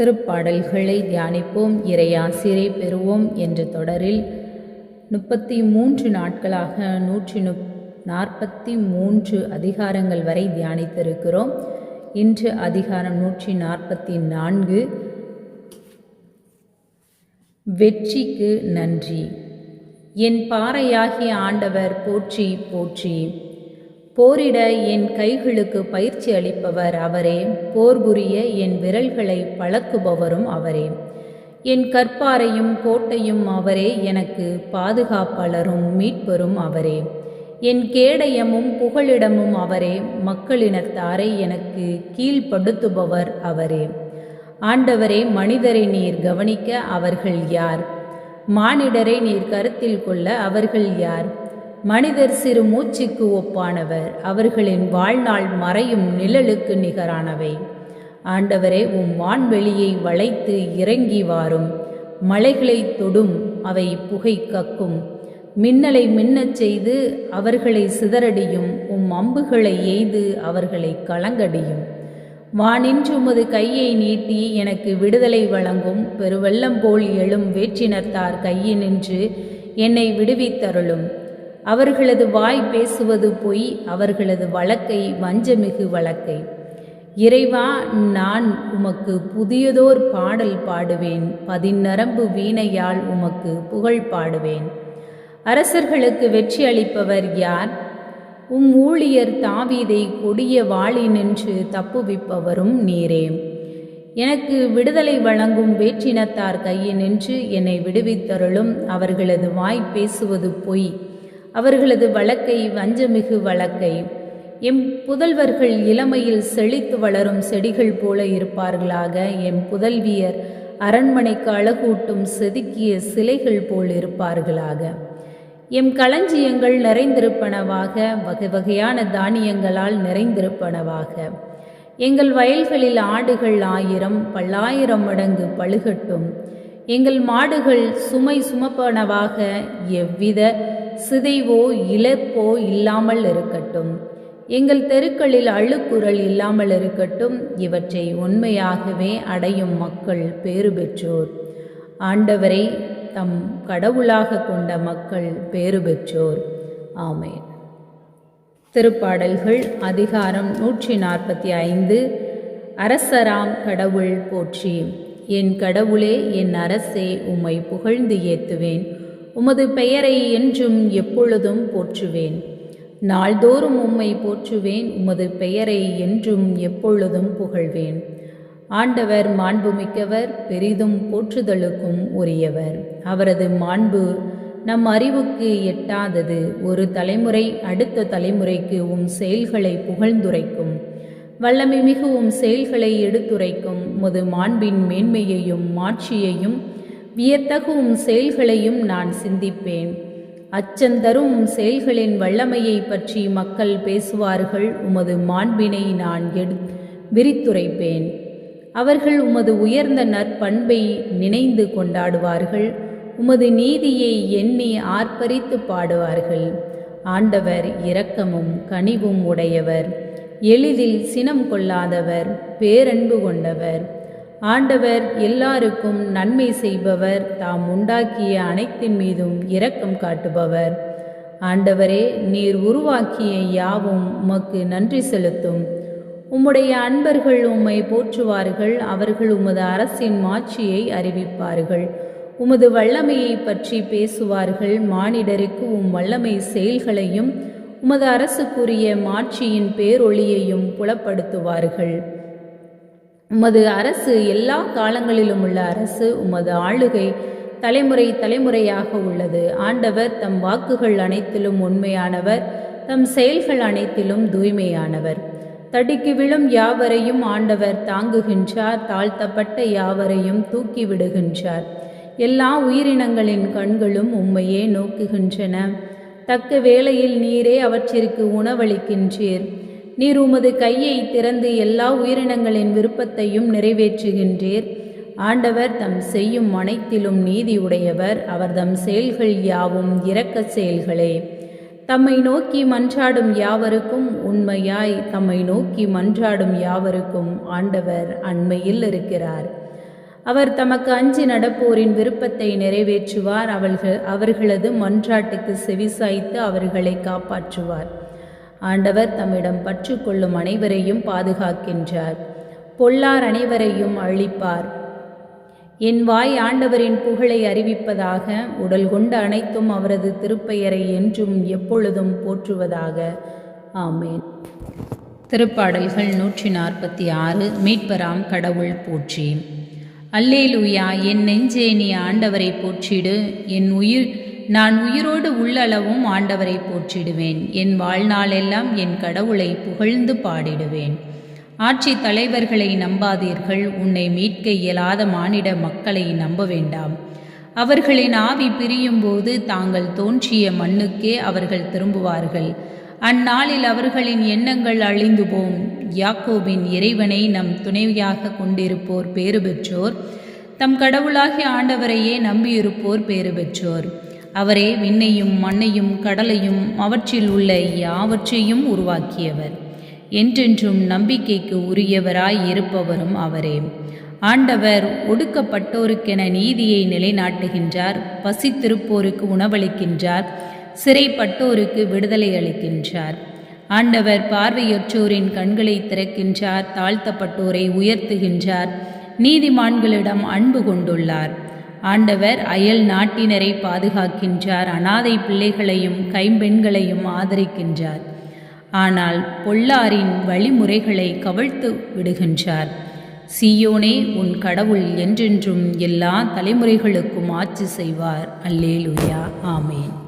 திருப்பாடல்களை தியானிப்போம் இறையாசிரை பெறுவோம் என்ற தொடரில் முப்பத்தி மூன்று நாட்களாக நூற்றி நுப் நாற்பத்தி மூன்று அதிகாரங்கள் வரை தியானித்திருக்கிறோம். இன்று அதிகாரம் நூற்றி நாற்பத்தி நான்கு வெற்றிக்கு நன்றி. என் பாறையாகிய ஆண்டவர் போற்றி போற்றி. போரிட என் கைகளுக்கு பயிற்சி அளிப்பவர் அவரே. போர் புரிய என் விரல்களை பழக்குபவரும் அவரே. என் கற்பாரையும் கோட்டையும் அவரே. எனக்கு பாதுகாப்பாளரும் மீட்பரும் அவரே. என் கேடயமும் புகழிடமும் அவரே. மக்களினத்தாரை எனக்கு கீழ்ப்படுத்துபவர் அவரே. ஆண்டவரே மனிதரை நீர் கவனிக்க அவர்கள் யார்? மானிடரை நீர் கருத்தில் கொள்ள அவர்கள் யார்? மனிதர் சிறு மூச்சுக்கு ஒப்பானவர். அவர்களின் வாழ்நாள் மறையும் நிழலுக்கு நிகரானவை. ஆண்டவரே உம் வான்வெளியை வளைத்து இறங்கி வாரும். மலைகளை தொடும் அவை புகை கக்கும். மின்னலை மின்னச் செய்து அவர்களை சிதறடியும். உம் அம்புகளை எய்து அவர்களை கலங்கடியும். வானின்று உமது கையை நீட்டி எனக்கு விடுதலை வழங்கும். பெருவெள்ளம் போல் எழும் வேற்றினத்தார் கையினின்று என்னை விடுவித்தருளும். அவர்களது வாய் பேசுவது பொய் அவர்களது வழக்கை வஞ்சமிகு வழக்கை. இறைவா நான் உமக்கு புதியதோர் பாடல் பாடுவேன் பதிநரம்பு வீணையால் உமக்கு புகழ் பாடுவேன். அரசர்களுக்கு வெற்றி அளிப்பவர் யார்? உம் ஊழியர் தாவீதை கொடிய வாளினின்று தப்புவிப்பவரும் நீரே. எனக்கு விடுதலை வழங்கும் வேற்றினத்தார் கையினின்று என்னை விடுவித்தருளும் அவர்களது வாய் பேசுவது பொய் அவர்களது வழக்கை வஞ்சமிகு வழக்கை. எம் புதல்வர்கள் இளமையில் செழித்து வளரும் செடிகள் போல இருப்பார்களாக. எம் புதல்வியர் அரண்மனைக்கு அழகூட்டும் செதுக்கிய சிலைகள் போல் இருப்பார்களாக. எம் களஞ்சியங்கள் நிறைந்திருப்பனவாக. வகை வகையான தானியங்களால் நிறைந்திருப்பனவாக. எங்கள் வயல்களில் ஆடுகள் ஆயிரம் பல்லாயிரம் மடங்கு பழுகட்டும். எங்கள் மாடுகள் சுமை சுமப்பனவாக. எவ்வித சிதைவோ இழப்போ இல்லாமல் இருக்கட்டும். எங்கள் தெருக்களில் அழுக்குரல் இல்லாமல் இருக்கட்டும். இவற்றை உண்மையாகவே அடையும் மக்கள் பேறு பெற்றோர். ஆண்டவரை தம் கடவுளாக கொண்ட மக்கள் பேறு பெற்றோர். ஆமேன். திருப்பாடல்கள் அதிகாரம் நூற்றி நாற்பத்தி ஐந்து அரசராம் கடவுள் போற்றி. என் கடவுளே என் அரசே உம்மை புகழ்ந்து ஏத்துவேன். உமது பெயரை என்றும் எப்பொழுதும் போற்றுவேன். நாள்தோறும் உம்மை போற்றுவேன் உமது பெயரை என்றும் எப்பொழுதும் புகழ்வேன். ஆண்டவர் மாண்புமிக்கவர் பெரிதும் போற்றுதலுக்கும் உரியவர். அவரது மாண்பு நம் அறிவுக்கு எட்டாதது ஒரு தலைமுறை அடுத்த தலைமுறைக்கு உம் செயல்களை புகழ்ந்துரைக்கும். வல்லமை மிகவும் செயல்களை எடுத்துரைக்கும் முது மாண்பின் மேன்மையையும் மாட்சியையும் வியத்தகு உம் செயல்களையும் நான் சிந்திப்பேன். அச்சந்தரும் செயல்களின் வல்லமையை பற்றி மக்கள் பேசுவார்கள் உமது மாண்பினை நான் எடு விரித்துரைப்பேன். அவர்கள் உமது உயர்ந்த நற்பண்பை நினைந்து கொண்டாடுவார்கள் உமது நீதியை எண்ணி ஆர்ப்பரித்து பாடுவார்கள். ஆண்டவர் இரக்கமும் கனிவும் உடையவர் எளிதில் சினம் கொள்ளாதவர் பேரன்பு கொண்டவர். ஆண்டவர் எல்லாருக்கும் நன்மை செய்பவர். தாம் உண்டாக்கிய அனைத்தின் மீதும் இரக்கம் காட்டுபவர். ஆண்டவரே நீர் உருவாக்கிய யாவும் உமக்கு நன்றி செலுத்தும். உம்முடைய அன்பர்கள் உம்மை போற்றுவார்கள் அவர்கள் உமது அரசின் மாட்சியை அறிவிப்பார்கள். உமது வல்லமையை பற்றி பேசுவார்கள் மானிடருக்கு உம் வல்லமை செயல்களையும் உமது அரசுக்குரிய மாட்சியின் பேரொளியையும் புலப்படுத்துவார்கள். உமது அரசு எல்லா காலங்களிலும் உள்ள அரசு உமது ஆளுகை தலைமுறை தலைமுறையாக உள்ளது. ஆண்டவர் தம் வாக்குகள் அனைத்திலும் உண்மையானவர் தம் செயல்கள் அனைத்திலும் தூய்மையானவர். தடுக்கி விழும் யாவரையும் ஆண்டவர் தாங்குகின்றார் தாழ்த்தப்பட்ட யாவரையும் தூக்கி விடுகின்றார். எல்லா உயிரினங்களின் கண்களும் உம்மையே நோக்குகின்றன. தக்க வேளையில் நீரே அவற்றிற்கு உணவளிக்கின்றீர். நீர் உமது கையை திறந்து எல்லா உயிரினங்களின் விருப்பத்தையும் நிறைவேற்றுகின்றீர். ஆண்டவர் தம் செய்யும் அனைத்திலும் நீதி உடையவர். அவர் தம் செயல்கள் யாவும் இரக்க செயல்களே. தம்மை நோக்கி மன்றாடும் யாவருக்கும் உண்மையாய் தம்மை நோக்கி மன்றாடும் யாவருக்கும் ஆண்டவர் அண்மையில் இருக்கிறார். அவர் தமக்கு அஞ்சி நடப்போரின் விருப்பத்தை நிறைவேற்றுவார். அவர்கள் அவர்களது மன்றாட்டுக்கு செவிசாய்த்து அவர்களை காப்பாற்றுவார். ஆண்டவர் தம்மிடம் பற்று கொள்ளும் அனைவரையும் பாதுகாக்கின்றார். பொல்லார் அனைவரையும் அழிப்பார். என் வாய் ஆண்டவரின் புகழை அறிவிப்பதாக உடல் கொண்ட அனைத்தும் அவரது திருப்பெயரை என்றும் எப்பொழுதும் போற்றுவதாக. ஆமேன். திருப்பாடல்கள் நூற்றி நாற்பத்தி ஆறு மீட்பராம் கடவுள் போற்றி. அல்லேலூயா என் நெஞ்சே நீ ஆண்டவரை போற்றிடு. என் உயிர் நான் உயிரோடு உள்ளளவும் ஆண்டவரை போற்றிடுவேன். என் வாழ்நாளெல்லாம் என் கடவுளை புகழ்ந்து பாடிடுவேன். ஆட்சி தலைவர்களை நம்பாதீர்கள். உன்னை மீட்க இயலாத மானிட மக்களை நம்ப வேண்டாம் அவர்களின் ஆவி பிரியும் போது தாங்கள் தோன்றிய மண்ணுக்கே அவர்கள் திரும்புவார்கள். அந்நாளில் அவர்களின் எண்ணங்கள் அழிந்து போம் யாக்கோபின் இறைவனை நம் துணைவியாக கொண்டிருப்போர் பேறு பெற்றோர் தம் கடவுளாகிய ஆண்டவரையே நம்பியிருப்போர் பேறு பெற்றோர் அவரே விண்ணையும் மண்ணையும் கடலையும் அவற்றில் உள்ள யாவற்றையும் உருவாக்கியவர். என்றென்றும் நம்பிக்கைக்கு உரியவராய் இருப்பவரும் அவரே. ஆண்டவர் ஒடுக்கப்பட்டோருக்கென நீதியை நிலைநாட்டுகின்றார் பசித்திருப்போருக்கு உணவளிக்கின்றார் சிறைப்பட்டோருக்கு விடுதலை அளிக்கின்றார். ஆண்டவர் பார்வையற்றோரின் கண்களை திறக்கின்றார் தாழ்த்தப்பட்டோரை உயர்த்துகின்றார் நீதிமான்களிடம் அன்பு கொண்டுள்ளார். ஆண்டவர் அயல் நாட்டினரை பாதுகாக்கின்றார். அனாதை பிள்ளைகளையும் கைம்பெண்களையும் ஆதரிக்கின்றார். ஆனால் பொல்லாரின் வழிமுறைகளை கவிழ்த்து விடுகின்றார். சியோனே உன் கடவுள் என்றென்றும் எல்லா தலைமுறைகளுக்கும் ஆட்சி செய்வார். அல்லேலுயா. ஆமேன்.